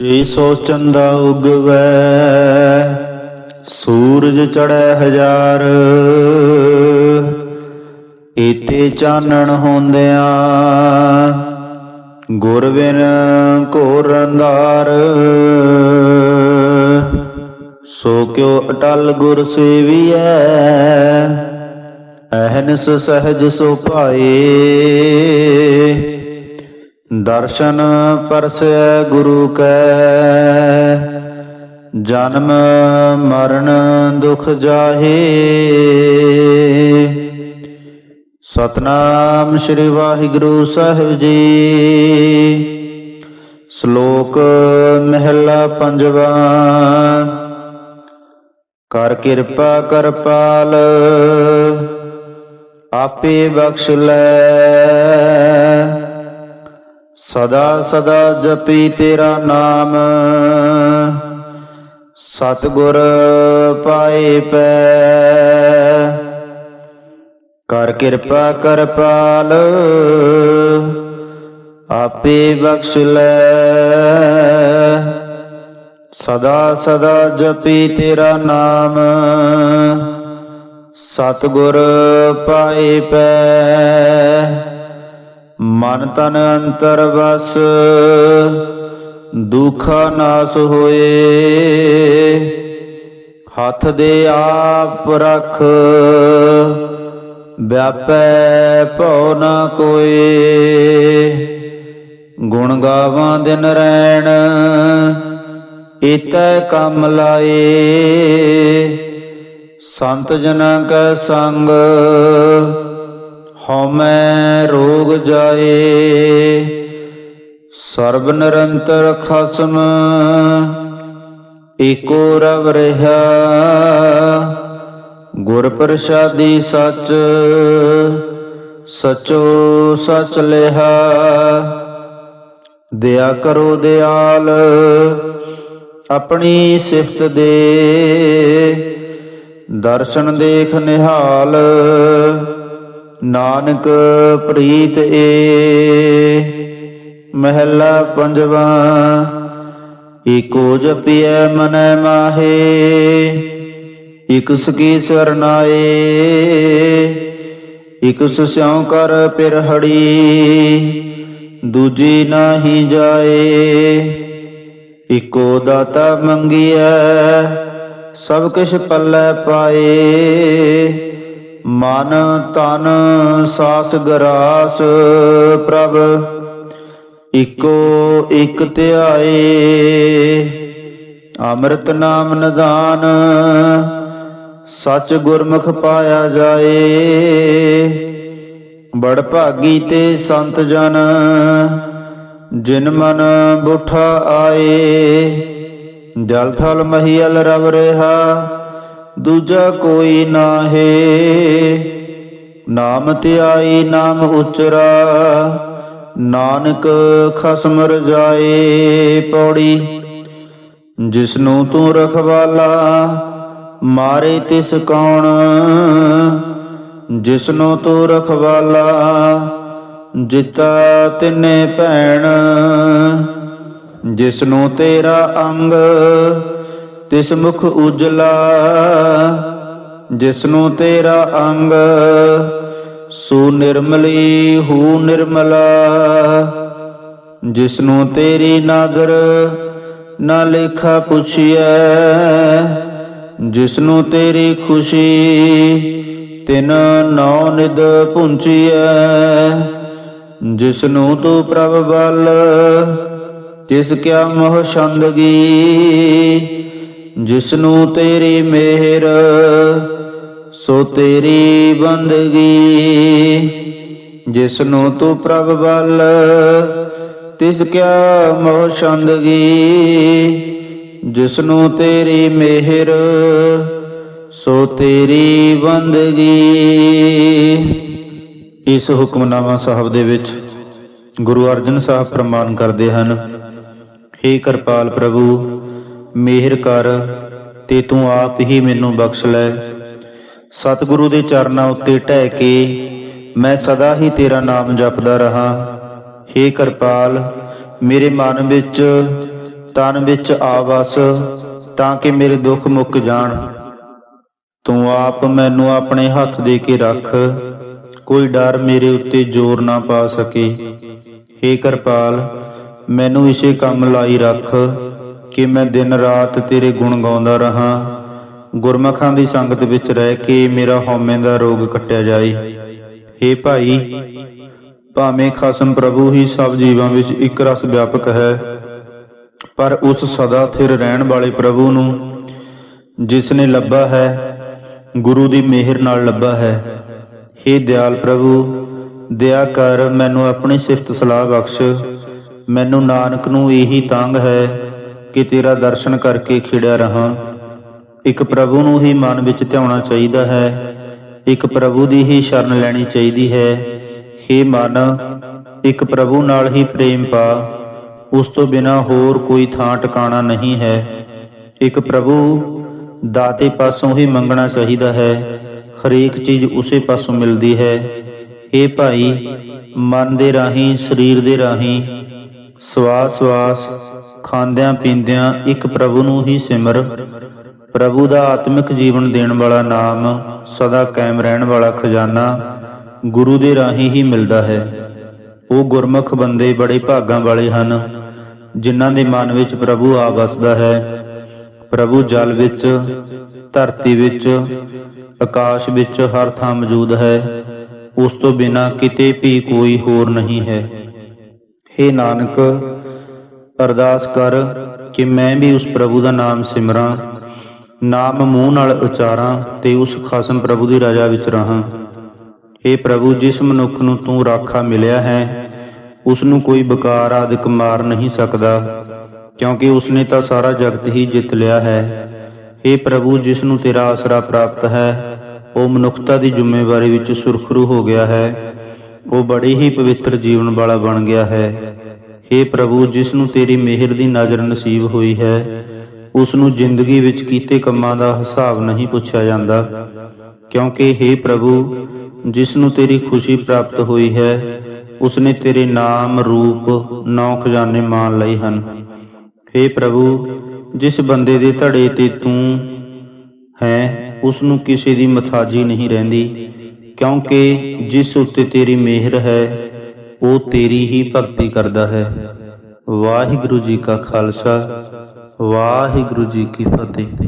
ਜੇ ਸੋ ਚੰਦਾ ਉਗਵੈ, ਸੂਰਜ ਚੜੈ ਹਜ਼ਾਰ। ਏਤੇ ਚਾਨਣ ਹੁੰਦਿਆਂ ਗੁਰ ਬਿਨ ਘੋਰ ਅੰਧਾਰ। ਸੋ ਕਿਉ ਅਟਲ ਗੁਰ ਸੇਵੀਐ, ਅਹਨਸ ਸਹਜ ਸੋ ਭਾਏ। ਦਰਸ਼ਨ ਪਰਸੈ ਗੁਰੂ ਕੈ। ਜਨਮ ਮਰਨ ਦੁਖ ਜਾਹੇ। ਸਤਨਾਮ ਸ੍ਰੀ ਵਾਹਿਗੁਰੂ ਸਾਹਿਬ ਜੀ। ਸ਼ਲੋਕ ਮਹਿਲਾ ਪੰਜਵਾ। ਕਰ ਕਿਰਪਾ ਕਰਪਾਲ ਆਪੇ ਬਖਸ਼ ਲੈ। ਸਦਾ ਸਦਾ ਜਪੀ ਤੇਰਾ ਨਾਮ। ਸਤਿਗੁਰ ਪਾਏ ਪੈ। ਕਰ ਕਿਰਪਾ ਕਰ ਪਾਲ, ਆਪੇ ਬਖਸ਼ ਲੈ। ਸਦਾ ਸਦਾ ਜਪੀ ਤੇਰਾ ਨਾਮ। ਸਤਿਗੁਰ ਪਾਏ ਪੈ। ਮਨ ਤਨ ਅੰਤਰ ਵਸ, ਦੁਖਾ ਨਾਸ ਹੋਏ। ਹੱਥ ਦੇ ਆਪ ਰਖ, ਵਿਆਪੈ ਭਉ ਨਾ ਕੋਏ। ਗੁਣ ਗਾਵਾਂ ਦਿਨ ਰੈਣ ਇਤੈ ਕੰਮ ਲਾਏ। ਸੰਤ ਜਨਾਂ ਕੈ ਸੰਗ ਹਉਮੈ ਰੋਗ ਜਾਏ, ਸਰਬ ਨਿਰੰਤਰ ਖਸਮ, ਏਕੋ ਰਵ ਰਹਾ। ਗੁਰ ਪ੍ਰਸਾਦੀ ਸਚ, ਸਚੋ ਸਚ ਲਿਹਾ ਦਇਆ ਕਰੋ ਦਿਆਲ, ਆਪਣੀ ਸਿਫਤ ਦੇ। ਦਰਸ਼ਨ ਦੇਖ ਨਿਹਾਲ ਨਾਨਕ ਪ੍ਰੀਤ ਏ। ਮਹਿਲਾ ਪੰਜਵਾ, ਏਕੋ ਜਪਿਐ ਮਨੈ ਮਾਹੇ ਇਕ ਸਕੀ ਸਰਨਾਏ ਇਕ ਸਿਉ ਕਰ ਪਿਰਹੜੀ ਦੂਜੀ ਨਾਹੀ ਜਾਏ। ਇਕੋ ਦਾਤਾ ਮੰਗਿਐ, ਸਭ ਕਿਛ ਪੱਲੇ ਪਾਏ। ਮਨ ਤਨ ਸਾਸ ਗਰਾਸ ਪ੍ਰਭ, ਇਕੋ ਇਕ ਧਿਆਏ। ਅੰਮ੍ਰਿਤ ਨਾਮ ਨਿਦਾਨ, ਸਚ ਗੁਰਮੁਖ ਪਾਇਆ ਜਾਏ। ਬੜ ਭਾਗੀ ਤੇ ਸੰਤ ਜਨ, ਜਿਨ ਮਨ ਬੁਠਾ ਆਏ। ਜਲ ਥਲ ਮਹੀਲ ਰਵ ਰਹਾ ਦੂਜਾ ਕੋਈ ਨਾਹੇ। ਨਾਮ ਧਿਆਈ ਨਾਮ ਉਚਰਾ। ਨਾਨਕ ਖਸਮ ਰਜਾਏ ਪੌੜੀ, ਜਿਸਨੂੰ ਤੂੰ ਰਖਵਾਲਾ, ਮਾਰੇ ਤਿਸ ਕੌਣ? ਜਿਸਨੂੰ ਤੂੰ ਰਖਵਾਲਾ, ਜਿਤਾ ਤਿਨੇ ਭੈਣ। ਜਿਸਨੂੰ ਤੇਰਾ ਅੰਗ ਤਿਸ ਮੁਖ ਉਜਲਾ, ਜਿਸਨੂੰ ਤੇਰਾ ਅੰਗ, ਸੋ ਨਿਰਮਲੀ ਹੂ ਨਿਰਮਲਾ। ਜਿਸਨੂੰ ਤੇਰੀ ਨਾਦਰ ਨਾ ਲੇਖਾ ਪੁੱਛਿਐ, ਜਿਸਨੂੰ ਤੇਰੀ ਖੁਸ਼ੀ ਤਿਨ ਨੌ ਨਿਦ ਪੁੰਚੀਐ। ਜਿਸਨੂੰ ਤੂੰ ਪ੍ਰਭ ਬਲ, ਤਿਸ ਕਿਆ ਮੋਹ ਛੰਦਗੀ ਜਿਸਨੂੰ ਤੇਰੀ ਮਿਹਰ, ਸੋ ਤੇਰੀ ਬੰਦਗੀ। ਜਿਸਨੂੰ ਤੂੰ ਪ੍ਰਭ ਬਲ ਤਿਸ ਕਿਆ ਮੋਹ ਛੰਦਗੀ। ਜਿਸਨੂੰ ਤੇਰੀ ਮਿਹਰ, ਸੋ ਤੇਰੀ ਬੰਦਗੀ। ਇਸ ਹੁਕਮਨਾਮਾ ਸਾਹਿਬ ਦੇ ਵਿੱਚ ਗੁਰੂ ਅਰਜਨ ਸਾਹਿਬ ਪ੍ਰਮਾਨ ਕਰਦੇ ਹਨ, ਹੇ ਕਿਰਪਾਲ ਪ੍ਰਭੂ ਮਿਹਰ ਕਰ ਤੇ ਤੂੰ ਆਪ ਹੀ ਮੈਨੂੰ ਬਖਸ਼ ਲੈ। ਸਤਿਗੁਰੂ ਦੇ ਚਰਨਾਂ ਉੱਤੇ ਟਹਿ ਕੇ ਮੈਂ ਸਦਾ ਹੀ ਤੇਰਾ ਨਾਮ ਜਪਦਾ ਰਹਾ। ਹੇ ਕਿਰਪਾਲ, ਮੇਰੇ ਮਨ ਵਿੱਚ, ਤਨ ਵਿੱਚ ਆ ਵਸ ਤਾਂ ਕਿ ਮੇਰੇ ਦੁੱਖ ਮੁੱਕ ਜਾਣ। ਤੂੰ ਆਪ ਮੈਨੂੰ ਆਪਣੇ ਹੱਥ ਦੇ ਕੇ ਰੱਖ। ਕੋਈ ਡਰ ਮੇਰੇ ਉੱਤੇ ਜ਼ੋਰ ਨਾ ਪਾ ਸਕੇ। ਹੇ ਕਿਰਪਾਲ, ਮੈਨੂੰ ਇਸੇ ਕੰਮ ਲਾਈ ਰੱਖ। ਕਿ ਮੈਂ ਦਿਨ ਰਾਤ ਤੇਰੇ ਗੁਣ ਗਾਉਂਦਾ ਰਹਾ। ਗੁਰਮਖਾਂ ਦੀ ਸੰਗਤ ਵਿੱਚ ਰਹਿ ਕੇ ਮੇਰਾ ਹਉਮੈ ਦਾ ਰੋਗ ਕੱਟਿਆ ਜਾਏ। ਹੇ ਭਾਈ, ਭਾਵੇਂ ਖਸਮ ਪ੍ਰਭੂ ਹੀ ਸਭ ਜੀਵਾਂ ਵਿੱਚ ਇੱਕ ਰਸ ਵਿਆਪਕ ਹੈ, ਪਰ ਉਸ ਸਦਾ ਥਿਰ ਰਹਿਣ ਵਾਲੇ ਪ੍ਰਭੂ ਨੂੰ ਜਿਸ ਨੇ ਲੱਭਾ ਹੈ, ਗੁਰੂ ਦੀ ਮਿਹਰ ਨਾਲ ਲੱਭਾ ਹੈ। हे ਦਿਆਲ ਪ੍ਰਭੂ ਦਇਆ ਕਰ ਮੈਨੂੰ ਆਪਣੀ ਸਿਫਤ ਸਲਾਹ ਬਖਸ਼। ਮੈਨੂੰ ਨਾਨਕ ਨੂੰ ਇਹੀ ਤੰਗ ਹੈ ਕਿ ਤੇਰਾ ਦਰਸ਼ਨ ਕਰਕੇ ਖਿੜਿਆ ਰਹਾ। ਇੱਕ ਪ੍ਰਭੂ ਨੂੰ ਹੀ ਮਨ ਵਿੱਚ ਧਿਆਉਣਾ ਚਾਹੀਦਾ ਹੈ। ਇੱਕ ਪ੍ਰਭੂ ਦੀ ਹੀ ਸ਼ਰਨ ਲੈਣੀ ਚਾਹੀਦੀ ਹੈ। हे ਮਨ, ਇੱਕ ਪ੍ਰਭੂ ਨਾਲ ਹੀ ਪ੍ਰੇਮ ਪਾ। ਉਸ ਤੋਂ ਬਿਨਾ ਹੋਰ ਕੋਈ ਥਾਂ ਟਿਕਾਣਾ ਨਹੀਂ ਹੈ। ਇੱਕ ਪ੍ਰਭੂ ਦਾਤੇ ਪਾਸੋਂ ਹੀ ਮੰਗਣਾ ਚਾਹੀਦਾ ਹੈ। ਹਰੇਕ ਚੀਜ਼ ਉਸੇ ਪਾਸੋਂ ਮਿਲਦੀ ਹੈ। ਇਹ ਭਾਈ, ਮਨ ਦੇ ਰਾਹੀਂ, ਸਰੀਰ ਦੇ ਰਾਹੀਂ ਸਵਾਸ ਸਵਾਸ ਖਾਂਦਿਆਂ ਪੀਂਦਿਆਂ ਇੱਕ ਪ੍ਰਭੂ ਨੂੰ ਹੀ ਸਿਮਰ। ਪ੍ਰਭੂ ਦਾ ਆਤਮਿਕ ਜੀਵਨ ਦੇਣ ਵਾਲਾ ਨਾਮ ਸਦਾ ਕਾਇਮ ਰਹਿਣ ਵਾਲਾ ਖਜ਼ਾਨਾ ਗੁਰੂ ਦੇ ਰਾਹੀਂ ਹੀ ਮਿਲਦਾ ਹੈ। ਉਹ ਗੁਰਮੁਖ ਬੰਦੇ ਬੜੇ ਭਾਗਾਂ ਵਾਲੇ ਹਨ, ਜਿਨ੍ਹਾਂ ਦੇ ਮਨ ਵਿੱਚ ਪ੍ਰਭੂ ਆ ਵਸਦਾ ਹੈ। ਪ੍ਰਭੂ ਜਲ ਵਿੱਚ, ਧਰਤੀ ਵਿੱਚ, ਆਕਾਸ਼ ਵਿੱਚ ਹਰ ਥਾਂ ਮੌਜੂਦ ਹੈ। ਉਸ ਤੋਂ ਬਿਨਾ ਕਿਤੇ ਵੀ ਕੋਈ ਹੋਰ ਨਹੀਂ ਹੈ। हे ਨਾਨਕ ਅਰਦਾਸ ਕਰ ਕਿ ਮੈਂ ਵੀ ਉਸ ਪ੍ਰਭੂ ਦਾ ਨਾਮ ਸਿਮਰਾਂ ਨਾਮ ਮੂੰਹ ਨਾਲ ਉਚਾਰਾਂ ਤੇ ਉਸ ਖਸਮ ਪ੍ਰਭੂ ਦੀ ਰਜਾ ਵਿੱਚ ਰਹਾਂ हे ਪ੍ਰਭੂ ਜਿਸ ਮਨੁੱਖ ਨੂੰ ਤੂੰ ਰਾਖਾ ਮਿਲਿਆ ਹੈ ਉਸ ਨੂੰ ਕੋਈ ਬਕਾਰ ਆਦਿਕ ਮਾਰ ਨਹੀਂ ਸਕਦਾ ਕਿਉਂਕਿ ਉਸਨੇ ਤਾਂ ਸਾਰਾ ਜਗਤ ਹੀ ਜਿੱਤ ਲਿਆ ਹੈ हे ਪ੍ਰਭੂ ਜਿਸ ਨੂੰ ਤੇਰਾ ਆਸਰਾ ਪ੍ਰਾਪਤ ਹੈ ਉਹ ਮਨੁੱਖਤਾ ਦੀ ਜ਼ਿੰਮੇਵਾਰੀ ਵਿੱਚ ਸੁਰਖਰੂ ਹੋ ਗਿਆ ਹੈ ਉਹ ਬੜੀ ਹੀ ਪਵਿੱਤਰ ਜੀਵਨ ਵਾਲਾ ਬਣ ਗਿਆ ਹੈ हे ਪ੍ਰਭੂ ਜਿਸ ਨੂੰ ਤੇਰੀ ਮਿਹਰ ਦੀ ਨਜ਼ਰ ਨਸੀਬ ਹੋਈ ਹੈ ਉਸ ਨੂੰ ਜ਼ਿੰਦਗੀ ਵਿੱਚ ਕੀਤੇ ਕੰਮਾਂ ਦਾ ਹਿਸਾਬ ਨਹੀਂ ਪੁੱਛਿਆ ਜਾਂਦਾ ਕਿਉਂਕਿ हे ਪ੍ਰਭੂ ਜਿਸ ਨੂੰ ਤੇਰੀ ਖੁਸ਼ੀ ਪ੍ਰਾਪਤ ਹੋਈ ਹੈ ਉਸਨੇ ਤੇਰੇ ਨਾਮ ਰੂਪ ਨੌ ਖਜ਼ਾਨੇ ਮਾਨ ਲਏ ਹਨ हे ਪ੍ਰਭੂ ਜਿਸ ਬੰਦੇ ਦੇ ਧੜੇ ਤੇ ਤੂੰ ਹੈ ਉਸ ਨੂੰ ਕਿਸੇ ਦੀ ਮਥਾਜੀ ਨਹੀਂ ਰਹਿੰਦੀ ਕਿਉਂਕਿ ਜਿਸ ਉੱਤੇ ਤੇਰੀ ਮਿਹਰ ਹੈ, ਉਹ ਤੇਰੀ ਹੀ ਭਗਤੀ ਕਰਦਾ ਹੈ। ਵਾਹਿਗੁਰੂ ਜੀ ਕਾ ਖਾਲਸਾ, ਵਾਹਿਗੁਰੂ ਜੀ ਕੀ ਫਤਿਹ।